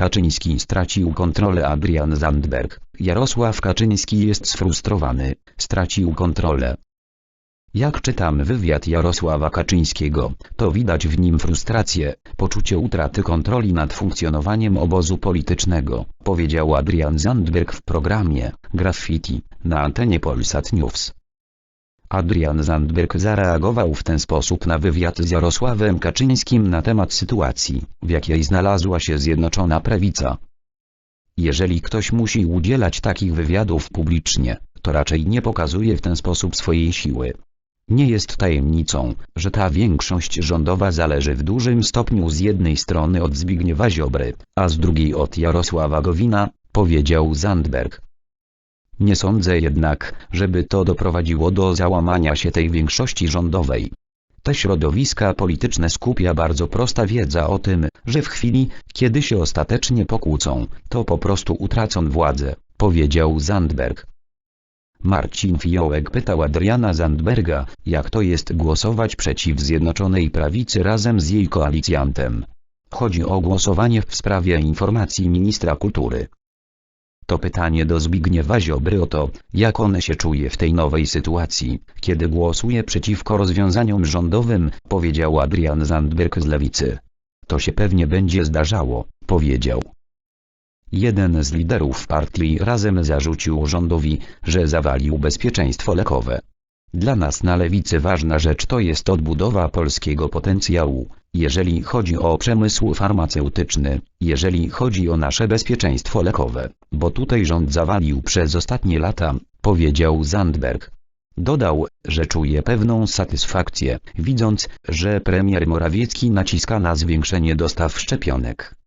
Kaczyński stracił kontrolę Adrian Zandberg. Jarosław Kaczyński jest sfrustrowany, stracił kontrolę. Jak czytam wywiad Jarosława Kaczyńskiego, to widać w nim frustrację, poczucie utraty kontroli nad funkcjonowaniem obozu politycznego, powiedział Adrian Zandberg w programie Graffiti na antenie Polsat News. Adrian Zandberg zareagował w ten sposób na wywiad z Jarosławem Kaczyńskim na temat sytuacji, w jakiej znalazła się Zjednoczona Prawica. Jeżeli ktoś musi udzielać takich wywiadów publicznie, to raczej nie pokazuje w ten sposób swojej siły. Nie jest tajemnicą, że ta większość rządowa zależy w dużym stopniu z jednej strony od Zbigniewa Ziobry, a z drugiej od Jarosława Gowina, powiedział Zandberg. Nie sądzę jednak, żeby to doprowadziło do załamania się tej większości rządowej. Te środowiska polityczne skupia bardzo prosta wiedza o tym, że w chwili, kiedy się ostatecznie pokłócą, to po prostu utracą władzę, powiedział Zandberg. Marcin Fiołek pytał Adriana Zandberga, jak to jest głosować przeciw Zjednoczonej Prawicy razem z jej koalicjantem. Chodzi o głosowanie w sprawie informacji ministra kultury. To pytanie do Zbigniewa Ziobry o to, jak on się czuje w tej nowej sytuacji, kiedy głosuje przeciwko rozwiązaniom rządowym, powiedział Adrian Zandberg z Lewicy. To się pewnie będzie zdarzało, powiedział. Jeden z liderów partii razem zarzucił rządowi, że zawalił bezpieczeństwo lekowe. Dla nas na lewicy ważna rzecz to jest odbudowa polskiego potencjału, jeżeli chodzi o przemysł farmaceutyczny, jeżeli chodzi o nasze bezpieczeństwo lekowe, bo tutaj rząd zawalił przez ostatnie lata, powiedział Zandberg. Dodał, że czuje pewną satysfakcję, widząc, że premier Morawiecki naciska na zwiększenie dostaw szczepionek.